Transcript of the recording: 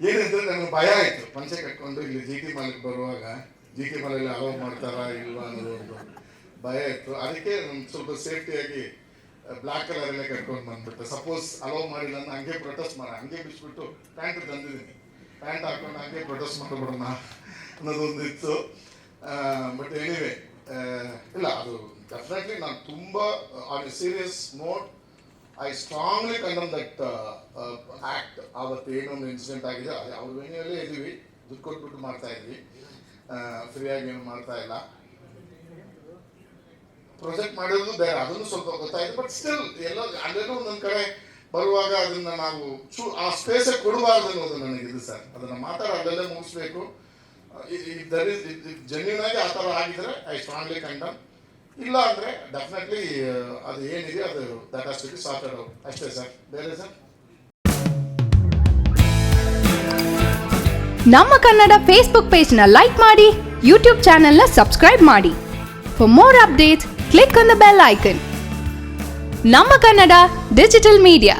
ಏನಂದ್ರೆ ನನಗೆ ಭಯ ಆಯಿತು. ಪಂಚೆ ಕಟ್ಕೊಂಡು ಇಲ್ಲಿ ಜಿ ಟಿ ಮಾಲಿಗೆ ಬರುವಾಗ ಜಿ ಟಿ ಮಾಲಲ್ಲಿ ಅಲೋ ಮಾಡ್ತಾರಾ ಇಲ್ವಾ ಅನ್ನೋದು ಒಂದು ಭಯ ಇತ್ತು. ಅದಕ್ಕೆ ನಾನು ಸ್ವಲ್ಪ ಸೇಫ್ಟಿಯಾಗಿ ಬ್ಲಾಕ್ ಕಲರ್ ಎಲ್ಲ ಕಟ್ಕೊಂಡು ಬಂದ್ಬಿಟ್ಟೆ. ಸಪೋಸ್ ಅಲೋ ಮಾಡಿಲ್ಲ ಅಂದ್ರೆ ಹಂಗೆ ಪ್ರೊಟೆಸ್ಟ್ ಮಾಡ. ಹಂಗೆ ಬಿಚ್ಬಿಟ್ಟು ಪ್ಯಾಂಟ್ ತಂದಿದ್ದೀನಿ. ಪ್ಯಾಂಟ್ ಹಾಕೊಂಡು ಹಂಗೆ ಪ್ರೊಟೆಸ್ಟ್ ಮಾಡಿಬಿಡೋಣ ಅನ್ನೋದೊಂದು ಇತ್ತು ಬಟ್ ಎನಿವೆ ಇಲ್ಲ, ಅದು ಡೆಫಿನೆಟ್ಲಿ ನಾನು ತುಂಬ on serious note I strongly condemn that act ಆವತ್ತು ಏನೊಂದು ಇನ್ಸಿಡೆಂಟ್ ಆಗಿದೆ. ಅದೇ ಅವ್ರ ವೇಣಿಯಲ್ಲೇ ಇದ್ದೀವಿ. ದುಡ್ಡು ಕೊಟ್ಬಿಟ್ಟು ಮಾಡ್ತಾ ಇದ್ವಿ ಫ್ರೀಯಾಗಿ ಏನು ಮಾಡ್ತಾ ಇಲ್ಲ. ಪ್ರೊಜೆಕ್ಟ್ ಮಾಡೋದು ಬೇರೆ. ಅದನ್ನು ಸ್ವಲ್ಪ ಗೊತ್ತಾಯ್ತು ಬಟ್ ಸ್ಟಿಲ್ ಎಲ್ಲ ಅಲ್ಲೇನೋ ಒಂದೊಂದು ಕಡೆ ಬರುವಾಗ ಅದನ್ನ ನಾವು ಚೂ ಆ ಸ್ಪೇಸ್ ಕೊಡಬಾರ್ದು ಅನ್ನೋದು ನನಗೆ ಇದು ಸರ್. ಅದನ್ನ ಮಾತಾಡ ಅದಲ್ಲೇ ಮುಗಿಸ್ಬೇಕು. ಜೆನ್ಯೂನ್ ಆಗಿ ಆ ಥರ ಆಗಿದ್ರೆ ಐ ಸ್ಟ್ರಾಂಗ್ಲಿ ಕಂಡಮ್ ಇಲ್ಲ ಅಂದ್ರೆ ಡೆಫಿನೆಟ್ಲಿ ಅದು ಏನಿದೆ ಅದು ದಟ್ ಹಸ್ ಟು ಬಿ ಅಷ್ಟೇ ಸರ್ ಬೇರೆ ಸರ್ ನಮ್ಮ ಕನ್ನಡ ಫೇಸ್ಬುಕ್ ಪೇಜ್ನ ಲೈಕ್ ಮಾಡಿ ಯೂಟ್ಯೂಬ್ನ ಸಬ್ಸ್ಕ್ರೈಬ್ ಮಾಡಿ. For more updates click on the bell icon ನಮ್ಮ ಕನ್ನಡ ಡಿಜಿಟಲ್ ಮೀಡಿಯಾ